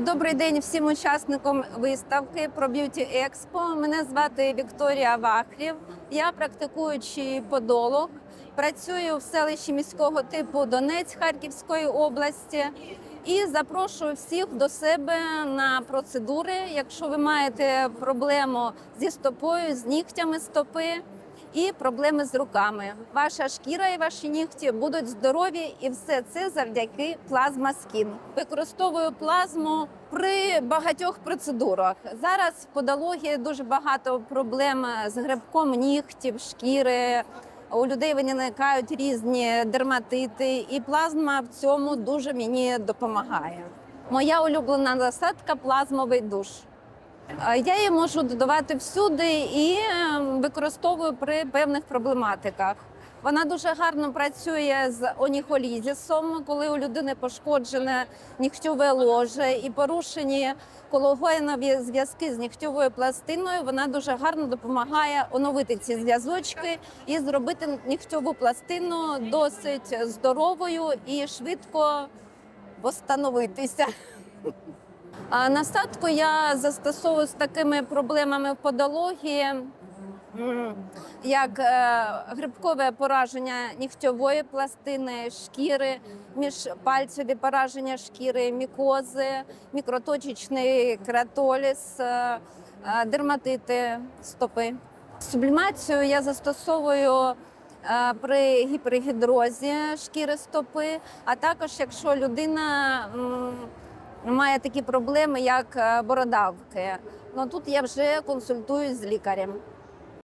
Добрий день всім учасникам виставки про Б'юті Експо. Мене звати Вікторія Вахрів. Я практикуючий подолог. Працюю в селищі міського типу Донець Харківської області і запрошую всіх до себе на процедури. Якщо ви маєте проблему зі стопою, з нігтями стопи і проблеми з руками. Ваша шкіра і ваші нігті будуть здорові, і все це завдяки плазма Скін. Використовую плазму при багатьох процедурах. Зараз в подології дуже багато проблем з грибком нігтів, шкіри. У людей виникають різні дерматити, і плазма в цьому дуже мені допомагає. Моя улюблена насадка плазмовий душ. Я її можу додавати всюди і е, використовую при певних проблематиках. Вона дуже гарно працює з оніхолізісом, коли у людини пошкоджене нігтьове ложе і порушені кологенові зв'язки з нігтьовою пластиною. Вона дуже гарно допомагає оновити ці зв'язочки і зробити нігтьову пластину досить здоровою і швидко восстановитися. Насадку я застосовую з такими проблемами подології, як е, грибкове пораження нігтьової пластини, шкіри, міжпальцеві пораження шкіри, мікози, мікроточечний кератоліз, е, е, дерматити стопи. Сублімацію я застосовую при гіпергідрозі шкіри стопи, а також якщо людина має такі проблеми, як е, бородавки. Ну тут я вже консультуюсь з лікарем.